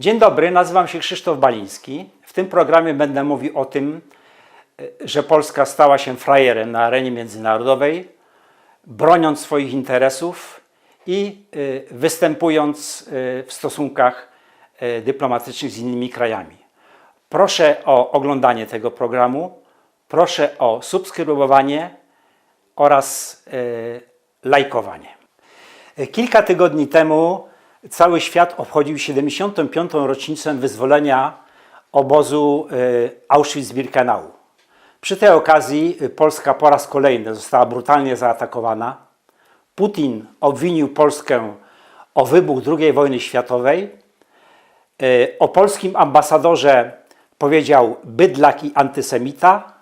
Dzień dobry, nazywam się Krzysztof Baliński. W tym programie będę mówił o tym, że Polska stała się frajerem na arenie międzynarodowej, broniąc swoich interesów i e, występując e, w stosunkach e, dyplomatycznych z innymi krajami. Proszę o oglądanie tego programu, proszę o subskrybowanie oraz lajkowanie. Kilka tygodni temu cały świat obchodził 75. rocznicę wyzwolenia obozu e, Auschwitz-Birkenau. Przy tej okazji e, Polska po raz kolejny została brutalnie zaatakowana. Putin obwinił Polskę o wybuch II wojny światowej. E, O polskim ambasadorze powiedział bydlak i antysemita,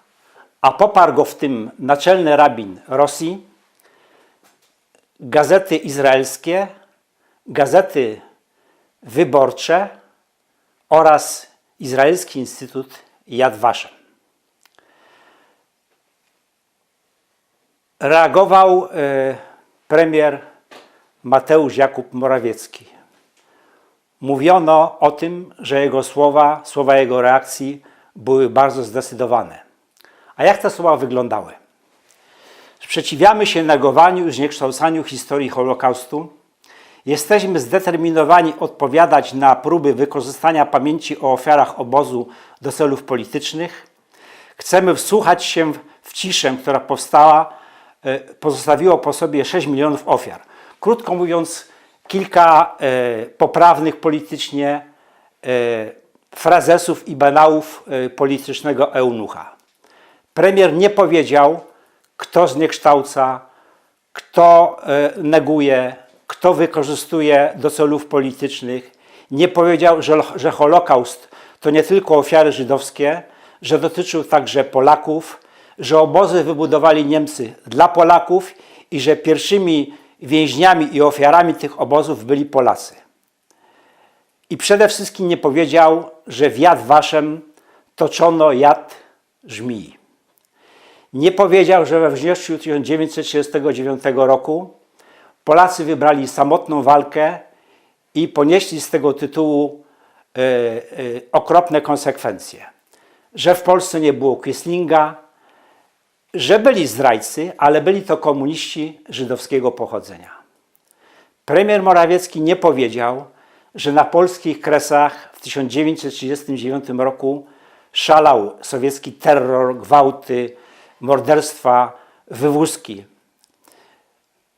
a poparł go w tym naczelny rabin Rosji, gazety izraelskie, gazety wyborcze oraz Izraelski Instytut Yad Vashem. Reagował e, premier Mateusz Jakub Morawiecki. Mówiono o tym, że jego słowa, słowa jego reakcji były bardzo zdecydowane. A jak te słowa wyglądały? Sprzeciwiamy się negowaniu i zniekształcaniu historii Holokaustu. Jesteśmy zdeterminowani odpowiadać na próby wykorzystania pamięci o ofiarach obozu do celów politycznych. Chcemy wsłuchać się w- ciszę, która powstała, e, pozostawiło po sobie 6 milionów ofiar. Krótko mówiąc, kilka e, poprawnych politycznie e, frazesów i banałów politycznego eunucha. Premier nie powiedział, kto zniekształca, kto neguje, kto wykorzystuje do celów politycznych. Nie powiedział, że, że Holokaust to nie tylko ofiary żydowskie, że dotyczył także Polaków, że obozy wybudowali Niemcy dla Polaków i że pierwszymi więźniami i ofiarami tych obozów byli Polacy. I przede wszystkim nie powiedział, że w Jad Waszem toczono jad żmii. Nie powiedział, że we wrześniu 1939 roku Polacy wybrali samotną walkę i ponieśli z tego tytułu e, e, okropne konsekwencje. Że w Polsce nie było Quislinga, że byli zdrajcy, ale byli to komuniści żydowskiego pochodzenia. Premier Morawiecki nie powiedział, że na polskich kresach w 1939 roku szalał sowiecki terror, gwałty, morderstwa, wywózki.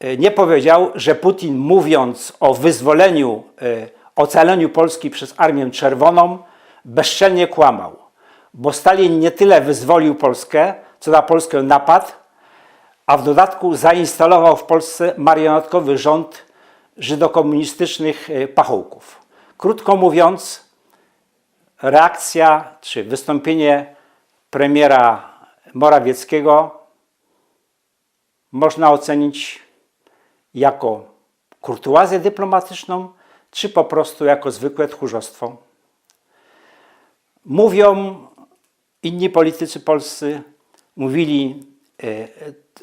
E, Nie powiedział, że Putin mówiąc o wyzwoleniu, e, ocaleniu Polski przez Armię Czerwoną, bezczelnie kłamał, bo Stalin nie tyle wyzwolił Polskę, co na Polskę napadł, a w dodatku zainstalował w Polsce marionetkowy rząd żydokomunistycznych e, pachołków. Krótko mówiąc, reakcja czy wystąpienie premiera Morawieckiego można ocenić jako kurtuazję dyplomatyczną, czy po prostu jako zwykłe tchórzostwo. Mówią inni politycy polscy, mówili, e,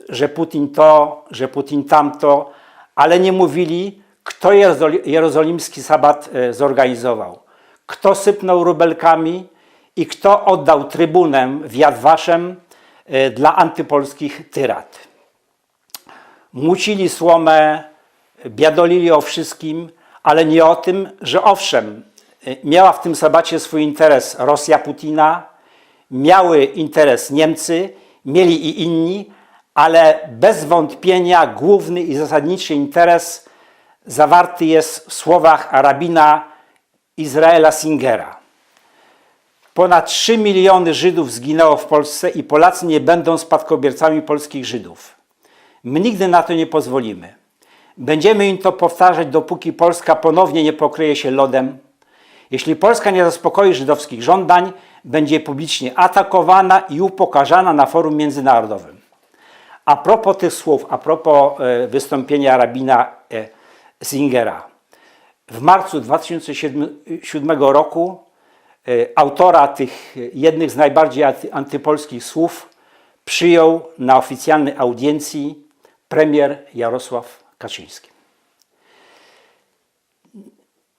że Putin to, że Putin tamto, ale nie mówili, kto Jerozoli- jerozolimski sabat e, zorganizował, kto sypnął rubelkami i kto oddał trybunę w Yad Vashem e, dla antypolskich tyrat. Mucili słomę, biadolili o wszystkim, ale nie o tym, że owszem, y, miała w tym sabacie swój interes Rosja Putina, miały interes Niemcy, mieli i inni, ale bez wątpienia główny i zasadniczy interes zawarty jest w słowach rabina Izraela Singera. Ponad 3 miliony Żydów zginęło w Polsce i Polacy nie będą spadkobiercami polskich Żydów. My nigdy na to nie pozwolimy. Będziemy im to powtarzać, dopóki Polska ponownie nie pokryje się lodem. Jeśli Polska nie zaspokoi żydowskich żądań, będzie publicznie atakowana i upokarzana na forum międzynarodowym. A propos tych słów, a propos e, wystąpienia rabina e, Zingera. W marcu 2007 roku e, autora tych jednych z najbardziej anty- antypolskich słów przyjął na oficjalnej audiencji premier Jarosław Kaczyński.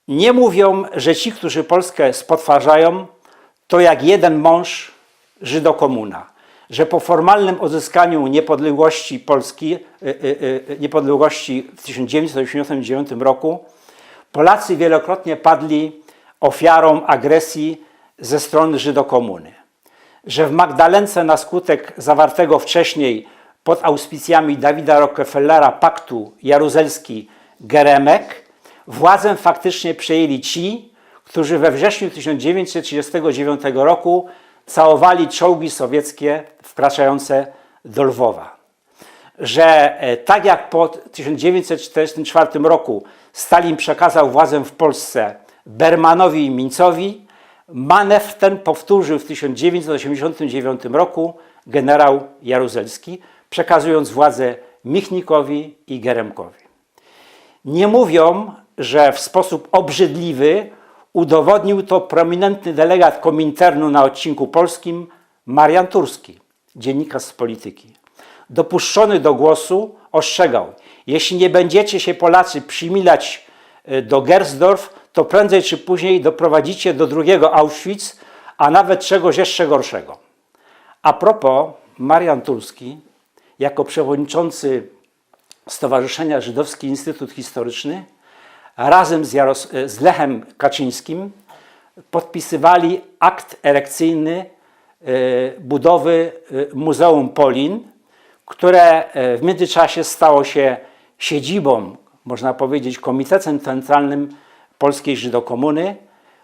Nie mówią, że ci, którzy Polskę spotwarzają, to jak jeden mąż Żydokomuna, że po formalnym odzyskaniu niepodległości Polski, y, y, y, niepodległości w 1989 roku, Polacy wielokrotnie padli ofiarą agresji ze strony Żydokomuny. Że w Magdalence na skutek zawartego wcześniej pod auspicjami Dawida Rockefellera paktu jaruzelski-Geremek władzę faktycznie przejęli ci, którzy we wrześniu 1939 roku całowali czołgi sowieckie wkraczające do Lwowa. Że e, tak jak po 1944 roku Stalin przekazał władzę w Polsce Bermanowi i Mincowi, manewr ten powtórzył w 1989 roku generał Jaruzelski, przekazując władzę Michnikowi i Geremkowi. Nie mówią, że w sposób obrzydliwy udowodnił to prominentny delegat Kominternu na odcinku polskim Marian Turski, dziennikarz z polityki. Dopuszczony do głosu ostrzegał, jeśli nie będziecie się Polacy przymilać e, do Gersdorf, to prędzej czy później doprowadzicie do drugiego Auschwitz, a nawet czegoś jeszcze gorszego. A propos, Marian Turski, jako przewodniczący Stowarzyszenia Żydowski Instytut Historyczny, razem z, Jaros z Lechem Kaczyńskim podpisywali akt erekcyjny e, budowy e, Muzeum Polin, które e, w międzyczasie stało się siedzibą, można powiedzieć, Komitetem Centralnym Polskiej Żydokomuny,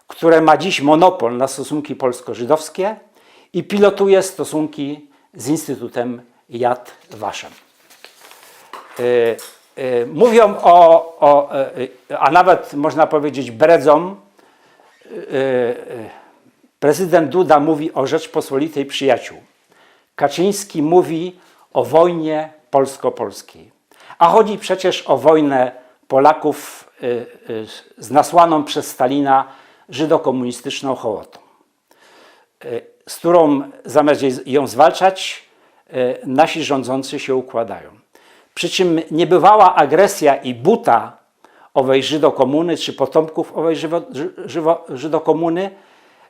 które ma dziś monopol na stosunki polsko-żydowskie i pilotuje stosunki z Instytutem Yad Vashem. Mówią o, o, a nawet można powiedzieć bredzą, prezydent Duda mówi o Rzeczpospolitej przyjaciół. Kaczyński mówi o wojnie polsko-polskiej. A chodzi przecież o wojnę Polaków z nasłaną przez Stalina żydokomunistyczną hołotą, z którą zamiast ją zwalczać, nasi rządzący się układają. Przy czym niebywała agresja i buta owej Żydokomuny, czy potomków owej żywo, żywo, Żydokomuny,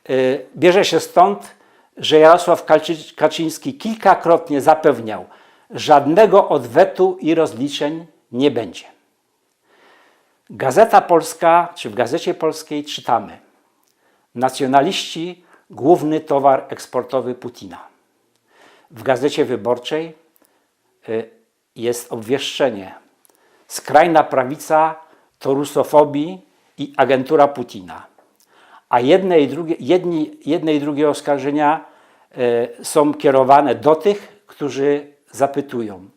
yy, bierze się stąd, że Jarosław Kaczyński kilkakrotnie zapewniał, żadnego odwetu i rozliczeń nie będzie. Gazeta Polska, czy w Gazecie Polskiej czytamy Nacjonaliści główny towar eksportowy Putina. W Gazecie Wyborczej y, jest obwieszczenie. Skrajna prawica to rusofobii i agentura Putina. A jedne i drugie, jedni, jedne i drugie oskarżenia y, są kierowane do tych, którzy zapytują,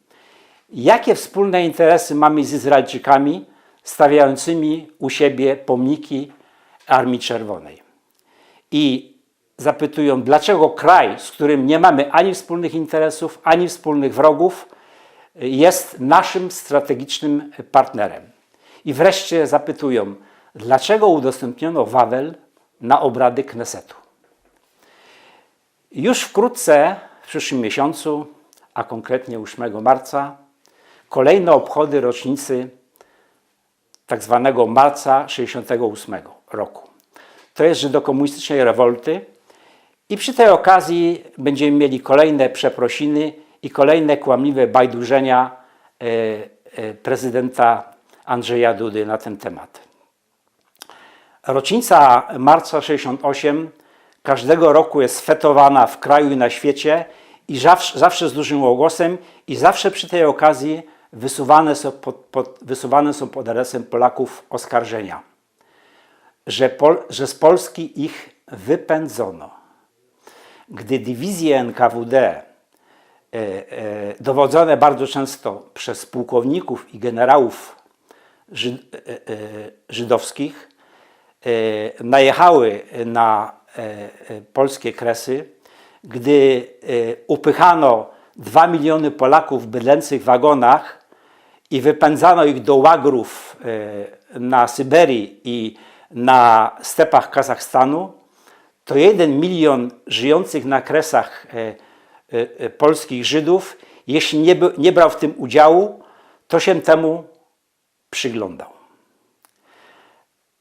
jakie wspólne interesy mamy z Izraelczykami stawiającymi u siebie pomniki Armii Czerwonej. I zapytują, dlaczego kraj, z którym nie mamy ani wspólnych interesów, ani wspólnych wrogów, jest naszym strategicznym partnerem. I wreszcie zapytują, dlaczego udostępniono Wawel na obrady Knesetu. Już wkrótce, w przyszłym miesiącu, a konkretnie 8 marca, kolejne obchody rocznicy tak zwanego marca 68 roku. To jest żydokomunistycznej rewolty i przy tej okazji będziemy mieli kolejne przeprosiny i kolejne kłamliwe bajdurzenia e, e, prezydenta Andrzeja Dudy na ten temat. Rocznica marca 68 każdego roku jest fetowana w kraju i na świecie i zawsze, zawsze z dużym głosem i zawsze przy tej okazji wysuwane są pod, pod, wysuwane są pod adresem Polaków oskarżenia, że, Pol, że z Polski ich wypędzono. Gdy dywizje NKWD, e, e, dowodzone bardzo często przez pułkowników i generałów e, żydowskich, najechały na polskie kresy, gdy upychano dwa miliony Polaków w bydlęcych wagonach i wypędzano ich do łagrów na Syberii i na stepach Kazachstanu, to jeden milion żyjących na kresach e, e, polskich Żydów, jeśli nie, nie brał w tym udziału, to się temu przyglądał.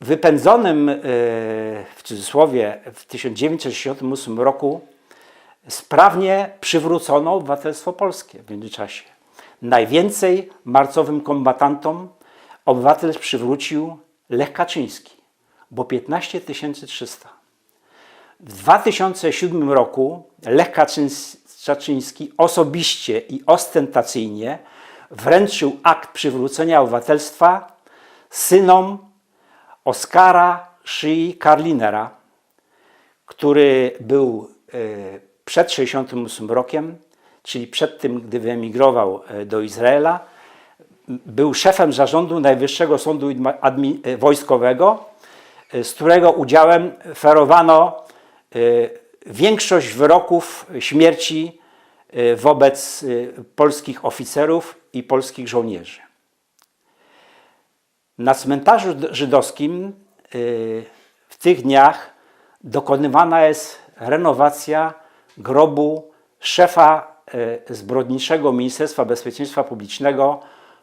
wypędzonym e, w cudzysłowie w 1968 roku sprawnie przywrócono obywatelstwo polskie w międzyczasie. Najwięcej marcowym kombatantom obywatel przywrócił Lech Kaczyński, bo 15 300. W 2007 roku Lech Kaczyńs- Kaczyński osobiście i ostentacyjnie wręczył akt przywrócenia obywatelstwa synom Oskara Szyi Karlinera, który był e, przed 68 rokiem, czyli przed tym, gdy wyemigrował e, do Izraela, był szefem zarządu Najwyższego Sądu e, Wojskowego, z którego udziałem ferowano większość wyroków śmierci e, wobec polskich oficerów i polskich żołnierzy. Na cmentarzu żydowskim y, w tych dniach dokonywana jest renowacja grobu szefa y, zbrodniczego Ministerstwa Bezpieczeństwa Publicznego,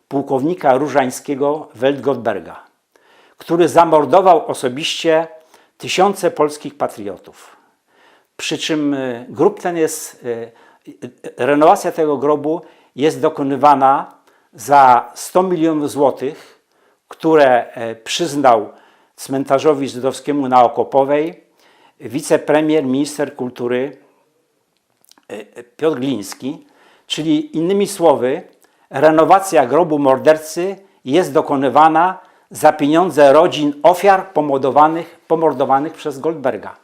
pułkownika Różańskiego Weltgoldberga, który zamordował osobiście tysiące polskich patriotów. Przy czym y, grób ten jest, y, y, renowacja tego grobu jest dokonywana za 100 milionów złotych, które e, przyznał cmentarzowi żydowskiemu na Okopowej wicepremier, minister kultury e, Piotr Gliński, czyli innymi słowy, renowacja grobu mordercy jest dokonywana za pieniądze rodzin ofiar pomordowanych, pomordowanych przez Goldberga.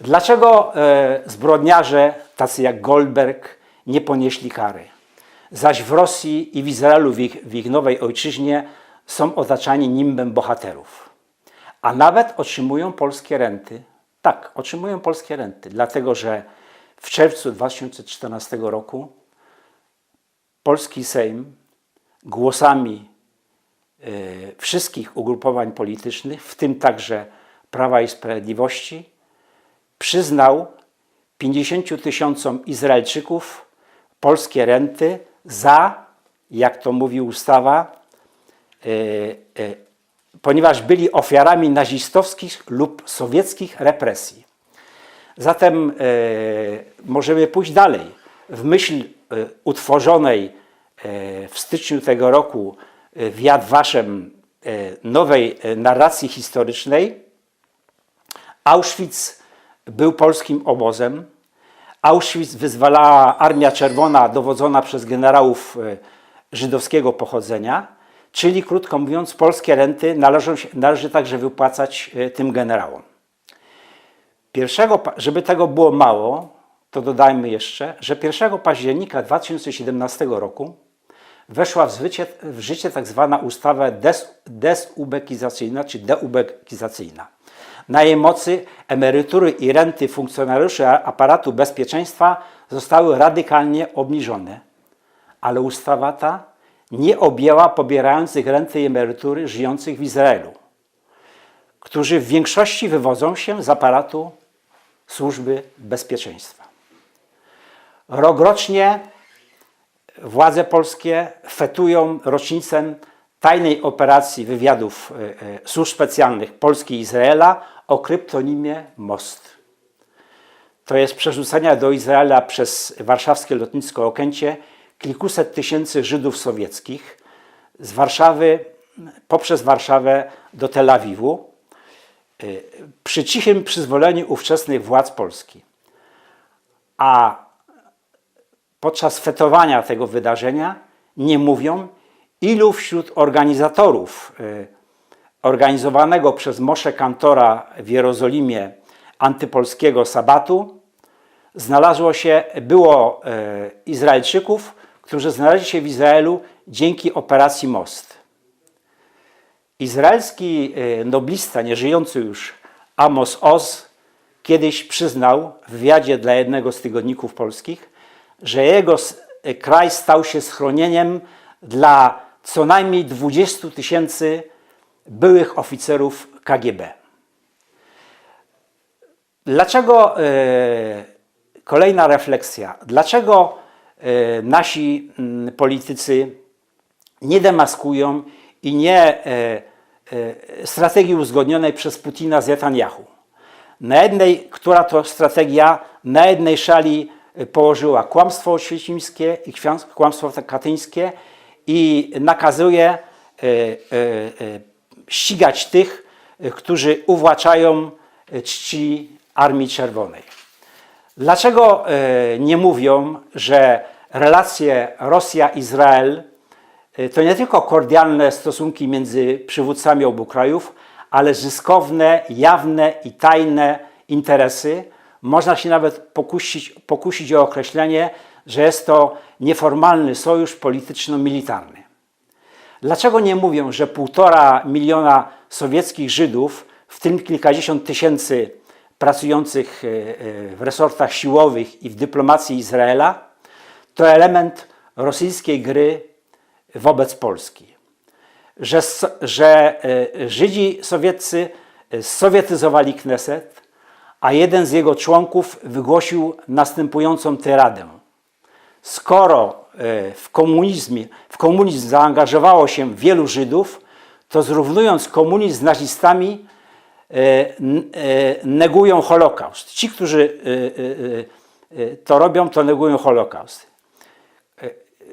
Dlaczego e, zbrodniarze tacy jak Goldberg nie ponieśli kary? Zaś w Rosji i w Izraelu, w ich, w ich nowej ojczyźnie, są otaczani nimbem bohaterów. A nawet otrzymują polskie renty. Tak, otrzymują polskie renty, dlatego że w czerwcu 2014 roku polski Sejm głosami e, wszystkich ugrupowań politycznych, w tym także Prawa i Sprawiedliwości, przyznał 50 tysiącom Izraelczyków polskie renty za, jak to mówi ustawa, e, e, ponieważ byli ofiarami nazistowskich lub sowieckich represji. Zatem e, możemy pójść dalej. W myśl utworzonej w styczniu tego roku w Yad Vashem nowej narracji historycznej, Auschwitz był polskim obozem. Auschwitz wyzwalała Armia Czerwona dowodzona przez generałów e, żydowskiego pochodzenia, czyli krótko mówiąc, polskie renty należą należy także wypłacać e, tym generałom. Pierwszego, żeby tego było mało, to dodajmy jeszcze, że 1 października 2017 roku weszła w życie, w życie tak zwana ustawa des, desubekizacyjna, czy deubekizacyjna. Na jej mocy emerytury i renty funkcjonariuszy aparatu bezpieczeństwa zostały radykalnie obniżone, ale ustawa ta nie objęła pobierających renty i emerytury żyjących w Izraelu, którzy w większości wywodzą się z aparatu służby bezpieczeństwa. Rokrocznie władze polskie fetują rocznicę tajnej operacji wywiadów e, e, służb specjalnych Polski i Izraela o kryptonimie Most. To jest przerzucenia do Izraela przez warszawskie lotnisko Okęcie kilkuset tysięcy Żydów sowieckich z Warszawy, poprzez Warszawę do Tel Awiwu e, przy cichym przyzwoleniu ówczesnych władz Polski. A podczas fetowania tego wydarzenia nie mówią, ilu wśród organizatorów y, organizowanego przez Mosze Kantora w Jerozolimie antypolskiego sabatu znalazło się, było y, Izraelczyków, którzy znaleźli się w Izraelu dzięki operacji Most. Izraelski y, noblista, nieżyjący już Amos Oz, kiedyś przyznał w wywiadzie dla jednego z tygodników polskich, że jego kraj stał się schronieniem dla co najmniej 20 tysięcy byłych oficerów KGB. Dlaczego, e, kolejna refleksja, dlaczego e, nasi mm, politycy nie demaskują i nie e, strategii uzgodnionej przez Putina z Netanyahu. Na jednej, która to strategia, na jednej szali położyła kłamstwo oświecimskie i kłamstwo katyńskie i nakazuje e, e, e, ścigać tych, którzy uwłaczają czci Armii Czerwonej. Dlaczego nie mówią, że relacje Rosja-Izrael to nie tylko kordialne stosunki między przywódcami obu krajów, ale zyskowne, jawne i tajne interesy? Można się nawet pokusić, pokusić o określenie, że jest to nieformalny sojusz polityczno-militarny. Dlaczego nie mówią, że półtora miliona sowieckich Żydów, w tym kilkadziesiąt tysięcy pracujących e, e, w resortach siłowych i w dyplomacji Izraela, to element rosyjskiej gry wobec Polski? Że, że e, Żydzi sowieccy sowietyzowali Kneset, a jeden z jego członków wygłosił następującą tyradę. Skoro e, w komunizmie, w komunizm zaangażowało się wielu Żydów, to zrównując komunizm z nazistami, e, e, negują Holokaust. Ci, którzy to robią, to negują Holokaust.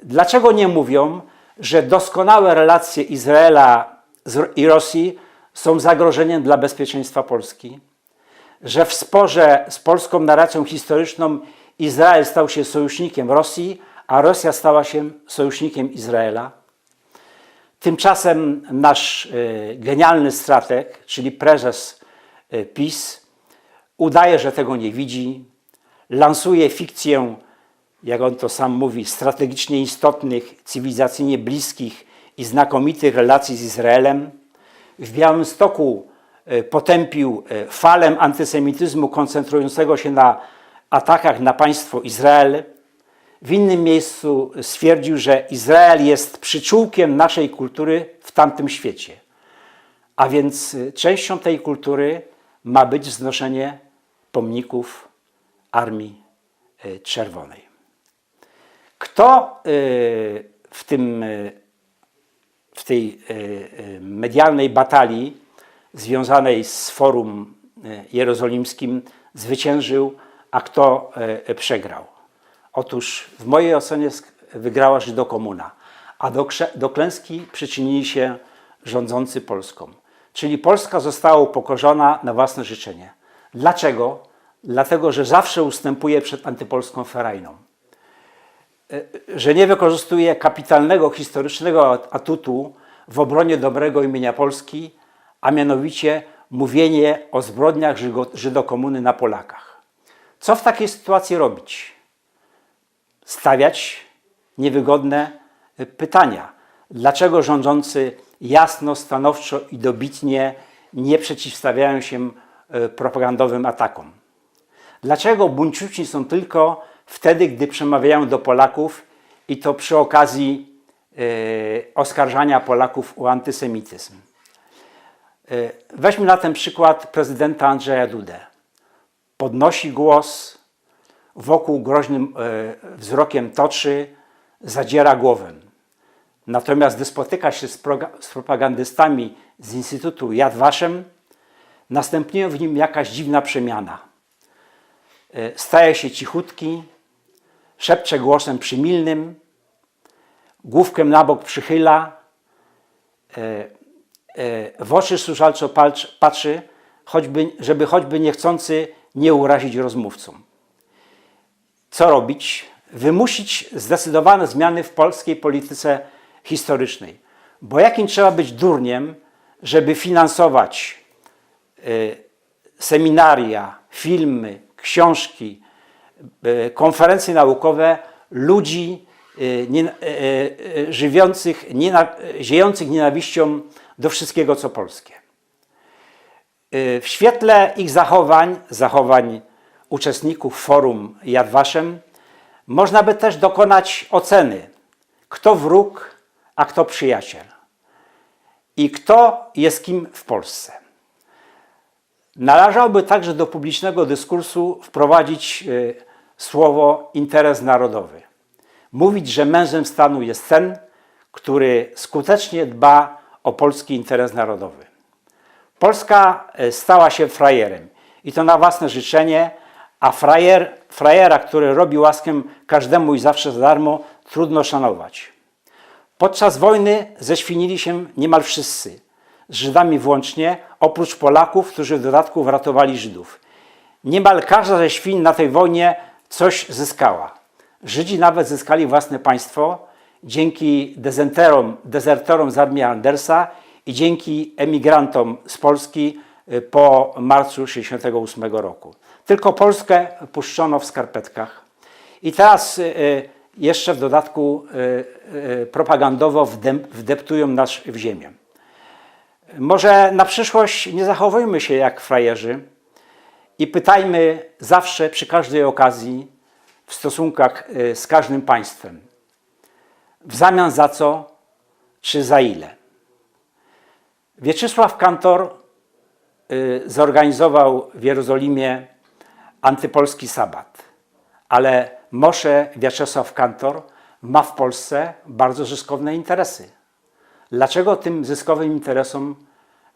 Dlaczego nie mówią, że doskonałe relacje Izraela i Rosji są zagrożeniem dla bezpieczeństwa Polski? że w sporze z polską narracją historyczną Izrael stał się sojusznikiem Rosji, a Rosja stała się sojusznikiem Izraela. Tymczasem nasz e, genialny strateg, czyli prezes e, PiS, udaje, że tego nie widzi, lansuje fikcję, jak on to sam mówi, strategicznie istotnych, cywilizacyjnie bliskich i znakomitych relacji z Izraelem. W Białymstoku e, potępił falę antysemityzmu koncentrującego się na atakach na państwo Izrael. W innym miejscu stwierdził, że Izrael jest przyczółkiem naszej kultury w tamtym świecie. A więc y, częścią tej kultury ma być wznoszenie pomników Armii y, Czerwonej. Kto y, w, tym, w tej medialnej batalii związanej z Forum Jerozolimskim zwyciężył, a kto y, przegrał? Otóż w mojej ocenie wygrała Żydokomuna, a do, do klęski przyczynili się rządzący Polską. Czyli Polska została upokorzona na własne życzenie. Dlaczego? Dlatego, że zawsze ustępuje przed antypolską ferajną. E, Że nie wykorzystuje kapitalnego historycznego at- atutu w obronie dobrego imienia Polski, a mianowicie mówienie o zbrodniach Żydokomuny na Polakach. Co w takiej sytuacji robić? stawiać niewygodne y, pytania. Dlaczego rządzący jasno, stanowczo i dobitnie nie przeciwstawiają się y, propagandowym atakom? Dlaczego buńczuczni są tylko wtedy, gdy przemawiają do Polaków i to przy okazji y, oskarżania Polaków o antysemityzm? Y, weźmy na ten przykład prezydenta Andrzeja Dudę. Podnosi głos, wokół groźnym e, wzrokiem toczy, zadziera głowę. Natomiast gdy spotyka się z, propagandystami z Instytutu Yad Vashem, następuje w nim jakaś dziwna przemiana. E, Staje się cichutki, szepcze głosem przymilnym, główkę na bok przychyla, e, w oczy służalczo palcz- patrzy, choćby, żeby choćby niechcący nie urazić rozmówcom co robić? Wymusić zdecydowane zmiany w polskiej polityce historycznej. Bo jakim trzeba być durniem, żeby finansować y, seminaria, filmy, książki, y, konferencje naukowe ludzi y, nie, y, y, żywiących, niena, ziejących nienawiścią do wszystkiego, co polskie. Y, W świetle ich zachowań, zachowań uczestników forum Yad Vashem, można by też dokonać oceny, kto wróg, a kto przyjaciel i kto jest kim w Polsce. Należałoby także do publicznego dyskursu wprowadzić y, słowo interes narodowy. Mówić, że mężem stanu jest ten, który skutecznie dba o polski interes narodowy. Polska e, stała się frajerem i to na własne życzenie, a frajer, frajera, który robi łaskę każdemu i zawsze za darmo, trudno szanować. Podczas wojny ześwinili się niemal wszyscy, z Żydami włącznie, oprócz Polaków, którzy w dodatku wratowali Żydów. Niemal każda ze świń na tej wojnie coś zyskała. Żydzi nawet zyskali własne państwo dzięki dezerterom, dezerterom z armii Andersa i dzięki emigrantom z Polski y, po marcu 1968 roku. Tylko Polskę puszczono w skarpetkach. I teraz y, y, jeszcze w dodatku propagandowo wdeptują nas w ziemię. Może na przyszłość nie zachowujmy się jak frajerzy i pytajmy zawsze przy każdej okazji w stosunkach z każdym państwem. W zamian za co czy za ile? Wieczysław Kantor y, zorganizował w Jerozolimie antypolski sabat, ale Mosze Wiaczesław Kantor ma w Polsce bardzo zyskowne interesy. Dlaczego tym zyskowym interesom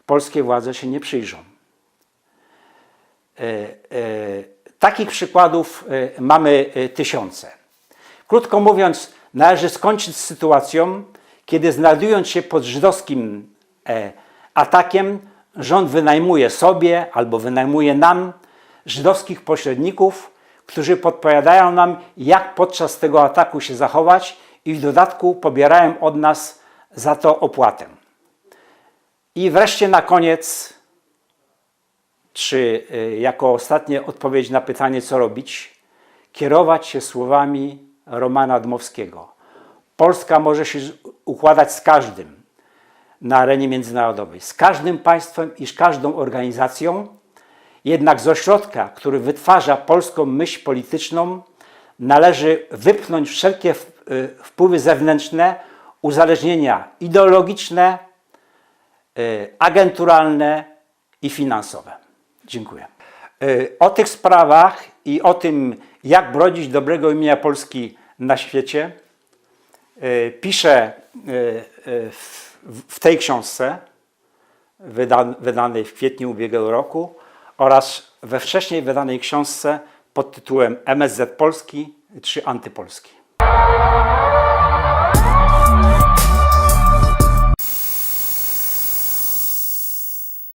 polskie władze się nie przyjrzą? E, e, Takich przykładów mamy tysiące. Krótko mówiąc, należy skończyć z sytuacją, kiedy znajdując się pod żydowskim e, atakiem, rząd wynajmuje sobie albo wynajmuje nam żydowskich pośredników, którzy podpowiadają nam, jak podczas tego ataku się zachować i w dodatku pobierają od nas za to opłatę. I wreszcie na koniec, czy y, jako ostatnia odpowiedź na pytanie, co robić, kierować się słowami Romana Dmowskiego. Polska może się układać z każdym na arenie międzynarodowej, z każdym państwem i z każdą organizacją, jednak z ośrodka, który wytwarza polską myśl polityczną, należy wypchnąć wszelkie y, wpływy zewnętrzne, uzależnienia ideologiczne, y, agenturalne i finansowe. Dziękuję. Y, O tych sprawach i o tym, jak brodzić dobrego imienia Polski na świecie, piszę w, w tej książce, wydan, wydanej w kwietniu ubiegłego roku oraz we wcześniej wydanej książce pod tytułem MSZ Polski czy Antypolski.